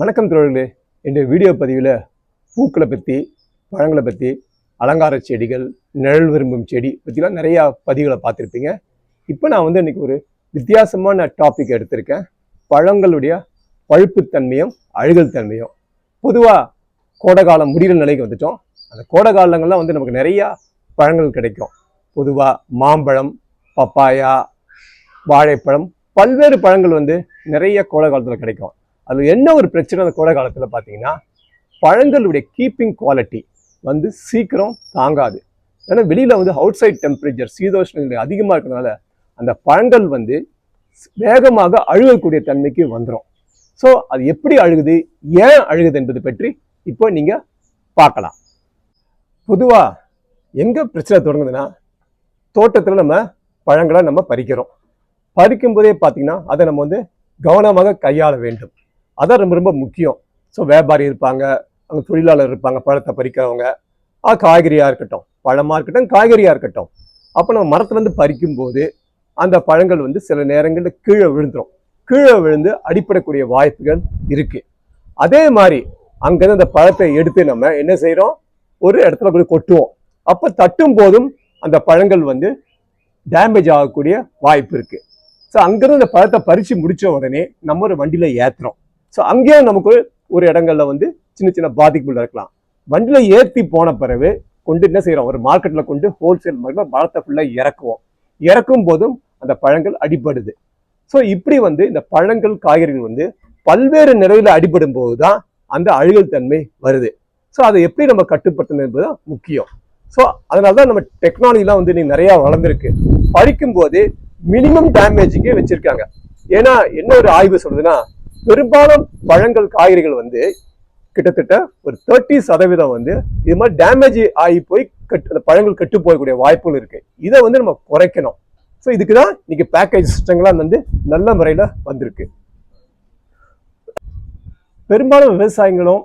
வணக்கம் தோழர்களே. இந்த வீடியோ பதிவில் பூக்களை பற்றி பழங்களை பற்றி அலங்கார செடிகள் நிழல் விரும்பும் செடி பற்றிலாம் நிறையா பதிவுகளை பார்த்துருப்பீங்க. இப்போ நான் வந்து இன்றைக்கி ஒரு வித்தியாசமான டாபிக் எடுத்திருக்கேன். பழங்களுடைய பழுப்புத்தன்மையும் அழுகல் தன்மையும். பொதுவாக கோடைகாலம் முடிகிற நிலைக்கு வந்துட்டோம். அந்த கோடை காலங்கள்லாம் வந்து நமக்கு நிறையா பழங்கள் கிடைக்கும். பொதுவாக மாம்பழம் பப்பாயா வாழைப்பழம் பல்வேறு பழங்கள் வந்து நிறைய கோடை காலத்தில் கிடைக்கும். அதில் என்ன ஒரு பிரச்சனை அந்த கோடை காலத்தில் பார்த்தீங்கன்னா பழங்களுடைய கீப்பிங் குவாலிட்டி வந்து சீக்கிரம் தாங்காது. ஏன்னா வெளியில் வந்து அவுட் சைட் டெம்பரேச்சர் சீதோஷ்ணங்கள் அதிகமாக இருக்கிறதுனால அந்த பழங்கள் வந்து வேகமாக அழுகக்கூடிய தன்மைக்கு வந்துடும் ஸோ அது எப்படி அழுகுது ஏன் அழுகுது என்பது பற்றி இப்போ நீங்கள் பார்க்கலாம். பொதுவாக எங்கே பிரச்சனை தொடங்குதுன்னா தோட்டத்தில் நம்ம பழங்களை நம்ம பறிக்கிறோம். பறிக்கும் போதே பார்த்தீங்கன்னா அதை நம்ம வந்து கவனமாக கையாள வேண்டும். அதான் ரொம்ப ரொம்ப முக்கியம். ஸோ வியாபாரி இருப்பாங்க அங்கே தொழிலாளர் இருப்பாங்க பழத்தை பறிக்கிறவங்க. ஆ காய்கறியாக இருக்கட்டும் பழமாக இருக்கட்டும் காய்கறியாக இருக்கட்டும். அப்போ நம்ம மரத்துலேருந்து பறிக்கும்போது அந்த பழங்கள் வந்து சில நேரங்களில் கீழே விழுந்துடும் கீழே விழுந்து அடிப்படக்கூடிய வாய்ப்புகள் இருக்குது அதே மாதிரி அங்கேருந்து அந்த பழத்தை எடுத்து நம்ம என்ன செய்கிறோம் ஒரு இடத்துல போய் கொட்டுவோம். அப்போ தட்டும் போதும் அந்த பழங்கள் வந்து டேமேஜ் ஆகக்கூடிய வாய்ப்பு இருக்குது ஸோ அங்கேருந்து அந்த பழத்தை பறித்து முடித்த உடனே நம்ம ஒரு வண்டியில் ஏற்றுறோம் ஸோ அங்கேயும் நமக்கு ஒரு இடங்கள்ல வந்து சின்ன சின்ன பாதிப்புகள் இருக்கலாம். வண்டியில் ஏற்றி போன பிறகு கொண்டு என்ன செய்கிறோம் ஒரு மார்க்கெட்டில் கொண்டு ஹோல்சேல் மார்க்கெட்டில் பழத்தை ஃபுல்லாக இறக்குவோம். இறக்கும் போதும் அந்த பழங்கள் அடிபடுது. ஸோ இப்படி வந்து இந்த பழங்கள் காய்கறிகள் வந்து பல்வேறு நிலையில் அடிபடும் போது தான் அந்த அழுகல் தன்மை வருது. ஸோ அதை எப்படி நம்ம கட்டுப்படுத்தணும் என்பது தான் முக்கியம். ஸோ அதனால தான் நம்ம டெக்னாலஜிலாம் வந்து இன்னைக்கு நிறையா வளர்ந்துருக்கு. படிக்கும்போது மினிமம் டேமேஜுக்கு வச்சுருக்காங்க. ஏன்னா என்ன ஒரு ஆய்வு சொல்லுதுன்னா பெரும்பாலும் பழங்கள் காய்கறிகள் வந்து கிட்டத்தட்ட ஒரு தேர்ட்டி சதவீதம் வந்து இது மாதிரி டேமேஜ் ஆகி போய் கட் அந்த பழங்கள் கெட்டு போகக்கூடிய வாய்ப்புகள் இருக்கு. இதை வந்து நம்ம குறைக்கணும். ஸோ இதுக்கு தான் இன்னைக்கு பேக்கேஜ் சிஸ்டங்கள்லாம் வந்து நல்ல முறையில் வந்திருக்கு. பெரும்பாலும் விவசாயிகளும்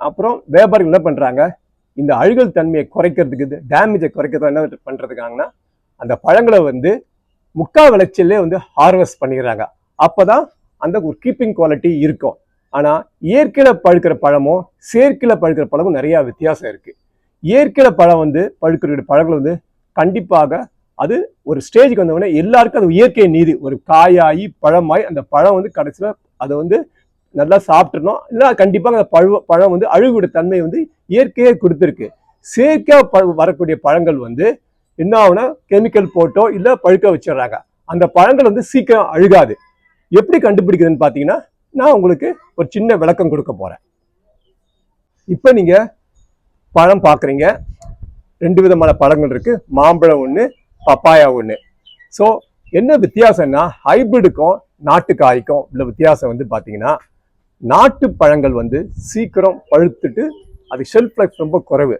அப்புறம் வியாபாரிகள் என்ன பண்ணுறாங்க இந்த அழுகல் தன்மையை குறைக்கிறதுக்கு டேமேஜை குறைக்கிறது என்ன பண்ணுறதுக்காங்கன்னா அந்த பழங்களை வந்து முக்கா விளைச்சல்லே வந்து ஹார்வெஸ்ட் பண்ணிடுறாங்க. அப்பதான் அந்த ஒரு கீப்பிங் குவாலிட்டி இருக்கும். ஆனால் இயற்கையில் பழுக்கிற பழமும் செயற்கையில் பழுக்கிற பழமும் நிறையா வித்தியாசம் இருக்குது இயற்கையில் பழம் வந்து பழுக்கிற பழங்கள் வந்து கண்டிப்பாக அது ஒரு ஸ்டேஜுக்கு வந்தவொடனே எல்லாருக்கும் அது இயற்கை நீதி. ஒரு காயாகி பழமாயி அந்த பழம் வந்து கடைசியில் அதை வந்து நல்லா சாப்பிட்றணும் இல்லை கண்டிப்பாக அந்த பழ பழம் வந்து அழுகுடைய தன்மை வந்து இயற்கையே கொடுத்துருக்கு. செயற்கையாக ப வரக்கூடிய பழங்கள் வந்து என்ன ஆகுனா கெமிக்கல் போட்டோ இல்லை பழுக்க வச்சிடுறாங்க. அந்த பழங்கள் வந்து சீக்கிரம் அழுகாது. எப்படி கண்டுபிடிக்குதுன்னு பார்த்தீங்கன்னா நான் உங்களுக்கு ஒரு சின்ன விளக்கம் கொடுக்க போகிறேன் இப்போ நீங்கள் பழம் பார்க்குறீங்க. ரெண்டு விதமான பழங்கள் இருக்குது மாம்பழம் ஒன்று பப்பாயா ஒன்று ஸோ என்ன வித்தியாசம்னா ஹைபிரிடுக்கும் நாட்டு காய்க்கும் உள்ள வித்தியாசம் வந்து பார்த்தீங்கன்னா நாட்டு பழங்கள் வந்து சீக்கிரம் பழுத்துட்டு அது ஷெல்ஃப் லைஃப் ரொம்ப குறைவு.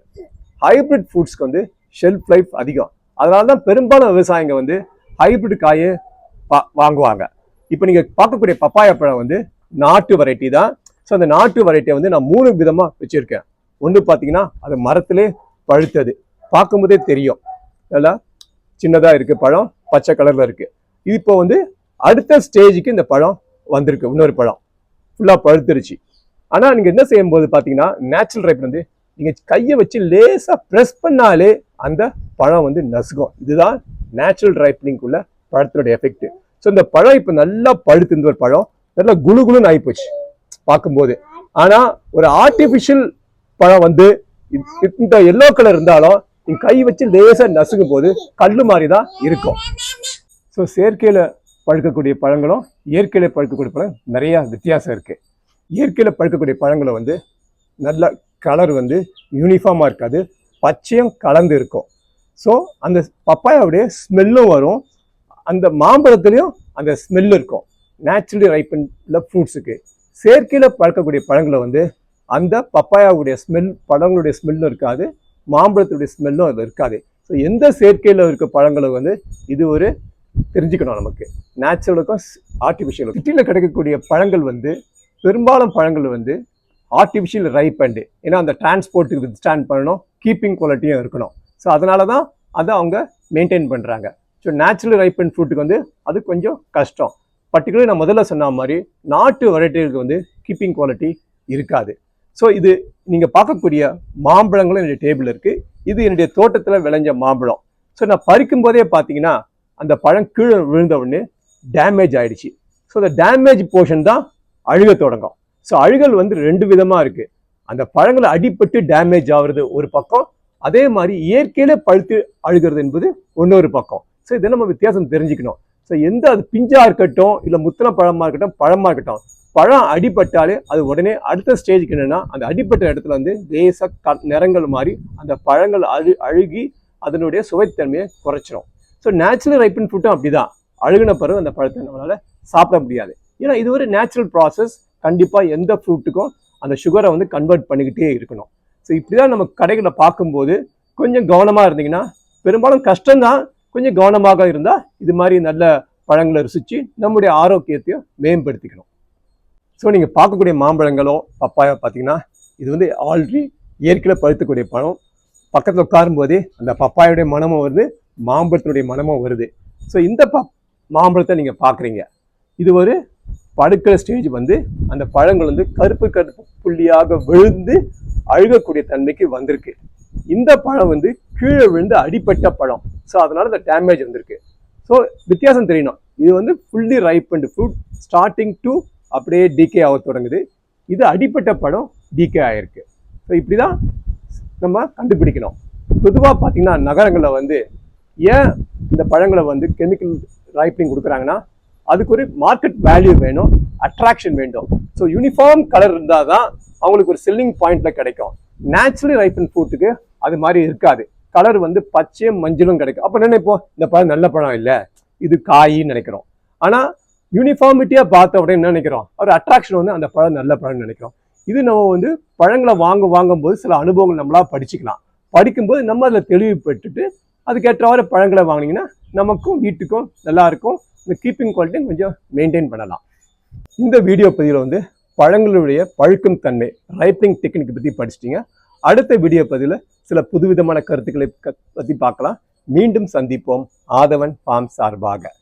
ஹைபிரிட் ஃபுட்ஸ்க்கு வந்து ஷெல்ஃப் லைஃப் அதிகம். அதனால தான் பெரும்பாலும் விவசாயிங்க வந்து ஹைபிரிட் காயை வாங்குவாங்க. இப்போ நீங்கள் பார்க்கக்கூடிய பப்பாயா பழம் வந்து நாட்டு வெரைட்டி தான். ஸோ அந்த நாட்டு வெரைட்டியை வந்து நான் மூணு விதமாக வச்சுருக்கேன். ஒன்று பார்த்தீங்கன்னா அது மரத்திலே பழுத்தது. பார்க்கும்போதே தெரியும். நல்லா சின்னதாக இருக்குது பழம் பச்சை கலரில் இருக்குது இது இப்போ வந்து அடுத்த ஸ்டேஜுக்கு இந்த பழம் வந்திருக்கு இன்னொரு பழம். ஃபுல்லாக பழுத்துருச்சு. ஆனால் நீங்கள் என்ன செய்யும்போது பார்த்தீங்கன்னா நேச்சுரல் ரைப் வந்து நீங்கள் கையை வச்சு லேசாக ப்ரெஸ் பண்ணாலே அந்த பழம் வந்து நசுக்கும். இதுதான் நேச்சுரல் ரைப்னிங்குள்ள பழத்தினுடைய எஃபெக்ட் ஸோ இந்த பழம் இப்போ நல்லா பழுத்து இந்த ஒரு பழம். நல்லா குளு குளுன்னு ஆகிப்போச்சு பார்க்கும்போது. ஆனால் ஒரு ஆர்டிஃபிஷியல் பழம் வந்து இந்த எல்லோ கலர் இருந்தாலும் நீ கை வச்சு லேசாக நசுக்கும் போது கல் மாதிரி தான் இருக்கும். ஸோ செயற்கையில் பழுக்கக்கூடிய பழங்களும் இயற்கையில் பழுக்கக்கூடிய பழம் நிறையா வித்தியாசம் இருக்குது இயற்கையில் பழுக்கக்கூடிய பழங்களை வந்து நல்ல கலர் வந்து யூனிஃபார்மாக இருக்காது. பச்சையும் கலந்து இருக்கும். ஸோ அந்த பப்பாயாவுடைய ஸ்மெல்லும் வரும். அந்த மாம்பழத்துலேயும் அந்த ஸ்மெல் இருக்கும். நேச்சுரலி ரைப்பன்ல ஃப்ரூட்ஸுக்கு செயற்கையில் பழக்கக்கூடிய பழங்களை வந்து அந்த பப்பாயாவுடைய ஸ்மெல் பழங்களுடைய ஸ்மெல்லும் இருக்காது. மாம்பழத்துடைய ஸ்மெல்லும் அதில் இருக்காது. ஸோ எந்த செயற்கையில் இருக்க பழங்களை வந்து இது ஒரு தெரிஞ்சுக்கணும் நமக்கு. நேச்சுரலுக்கும் ஆர்டிஃபிஷியலும் சிட்டியில் கிடைக்கக்கூடிய பழங்கள் வந்து பெரும்பாலும் பழங்கள் வந்து ஆர்டிஃபிஷியல் ரைப்பண்டு ஏன்னா அந்த டிரான்ஸ்போர்ட்டுக்கு ஸ்டாண்ட் பண்ணணும் கீப்பிங் குவாலிட்டியும் இருக்கணும். ஸோ அதனால தான் அதை அவங்க மெயின்டைன் பண்ணுறாங்க ஸோ நேச்சுரல் ரைப்பன் ஃப்ரூட்டுக்கு வந்து அது கொஞ்சம் கஷ்டம். பர்டிகுலர் நான் முதல்ல சொன்ன மாதிரி நாட்டு வெரைட்டிகளுக்கு வந்து கீப்பிங் குவாலிட்டி இருக்காது. ஸோ இது நீங்கள் பார்க்கக்கூடிய மாம்பழங்களும் என்னுடைய டேபிள் இருக்குது இது என்னுடைய தோட்டத்தில் விளைஞ்ச மாம்பழம். ஸோ நான் பறிக்கும் போதே பார்த்தீங்கன்னா அந்த பழம் கீழே விழுந்த உடனே டேமேஜ் ஆயிடுச்சு. ஸோ அந்த டேமேஜ் போர்ஷன் தான் அழுக தொடங்கும். ஸோ அழுகல் வந்து ரெண்டு விதமாக இருக்குது அந்த பழங்களை அடிபட்டு டேமேஜ் ஆகுறது ஒரு பக்கம் அதே மாதிரி இயற்கையில் பழுத்து அழுகிறது என்பது இன்னொரு பக்கம். ஸோ இதை நம்ம வித்தியாசம் தெரிஞ்சுக்கணும். ஸோ எந்த அது பிஞ்சாக இருக்கட்டும் இல்லை முத்தின பழமாக இருக்கட்டும் பழமாக இருக்கட்டும் பழம் அடிபட்டாலே அது உடனே அடுத்த ஸ்டேஜுக்கு என்னென்னா அந்த அடிப்பட்ட இடத்துல வந்து லேசாக க நிறங்கள் மாதிரி அந்த பழங்கள் அழு அழுகி அதனுடைய சுவைத்தன்மையை குறைச்சிரும். ஸோ நேச்சுரல் ரைப்பன் ஃப்ரூட்டும் அப்படிதான். அழுகின பிறகு அந்த பழத்தை நம்மளால் சாப்பிட முடியாது. ஏன்னா இது ஒரு நேச்சுரல் ப்ராசஸ் கண்டிப்பாக எந்த ஃப்ரூட்டுக்கும் அந்த சுகரை வந்து கன்வெர்ட் பண்ணிக்கிட்டே இருக்கணும். ஸோ இப்படி தான் நம்ம கடைகளை பார்க்கும்போது கொஞ்சம் கவனமாக இருந்தீங்கன்னா பெரும்பாலும் கஷ்டம்தான். கொஞ்சம் கவனமாக இருந்தால் இது மாதிரி நல்ல பழங்களை ருசித்து நம்முடைய ஆரோக்கியத்தையும் மேம்படுத்திக்கணும். ஸோ நீங்கள் பார்க்கக்கூடிய மாம்பழங்களோ பப்பாயோ பார்த்தீங்கன்னா இது வந்து ஆல்ரெடி இயற்கையில் பழுத்தக்கூடிய பழம். பக்கத்தில் உட்காரும்போதே அந்த பப்பாயோடைய மனமும் வருது மாம்பழத்தினுடைய மனமும் வருது. ஸோ இந்த ப மாம்பழத்தை நீங்கள் பார்க்குறீங்க. இது ஒரு படுக்கிற ஸ்டேஜ் வந்து அந்த பழங்கள் வந்து கருப்பு கருப்பு புள்ளியாக விழுந்து அழுகக்கூடிய தன்மைக்கு வந்திருக்கு. இந்த பழம் வந்து கீழே விழுந்து அடிப்பட்ட பழம். ஸோ அதனால இந்த டேமேஜ் வந்திருக்கு. ஸோ வித்தியாசம் தெரியணும். இது வந்து fully ripe and fruit starting to அப்படியே டிகே ஆக தொடங்குது. இது அடிப்பட்ட பழம் டிகே ஆகிருக்கு ஸோ இப்படி தான் நம்ம கண்டுபிடிக்கணும். பொதுவாக பார்த்தீங்கன்னா நகரங்களில் வந்து ஏன் இந்த பழங்களை வந்து கெமிக்கல் ரைப்பிங் கொடுக்குறாங்கன்னா அதுக்கு ஒரு மார்க்கெட் வேல்யூ வேணும் அட்ராக்ஷன் வேண்டும். ஸோ யூனிஃபார்ம் கலர் இருந்தால் தான் அவங்களுக்கு ஒரு செல்லிங் பாயிண்ட்டில் கிடைக்கும். நேச்சுரலி ரைப்பன் ஃப்ரூட்டுக்கு அது மாதிரி இருக்காது. கலர் வந்து பச்சையும் மஞ்சளும் கிடைக்கும். அப்போ நினைப்போம்? இந்த பழம் நல்ல பழம் இல்லை. இது காயின்னு நினைக்கிறோம். ஆனால் யூனிஃபார்மிட்டியாக பார்த்த உடனே என்ன நினைக்கிறோம்? ஒரு அட்ராக்ஷன் வந்து அந்த பழம் நல்ல பழம்னு நினைக்கிறோம். இது நம்ம வந்து பழங்களை வாங்க வாங்கும்போது சில அனுபவங்கள் நம்மளா படிச்சுக்கலாம். படிக்கும்போது நம்ம அதில் தெளிவு பெற்றுட்டு அதுக்கேற்றவாறு பழங்களை வாங்கினீங்கன்னா நமக்கும் வீட்டுக்கும் நல்லா இருக்கும். இந்த கீப்பிங் குவாலிட்டியும் கொஞ்சம் மெயின்டைன் பண்ணலாம். இந்த வீடியோ பதிவில் வந்து பழங்களுடைய பழுக்கும் தன்மை ரைப்பிங் டெக்னிக் பற்றி படிச்சிட்டிங்க. அடுத்த வீடியோ பதிவில் சில புதுவிதமான கருத்துக்களை க- பற்றி பார்க்கலாம். மீண்டும் சந்திப்போம். ஆதவன் ஃபார்ம் சார்பாக.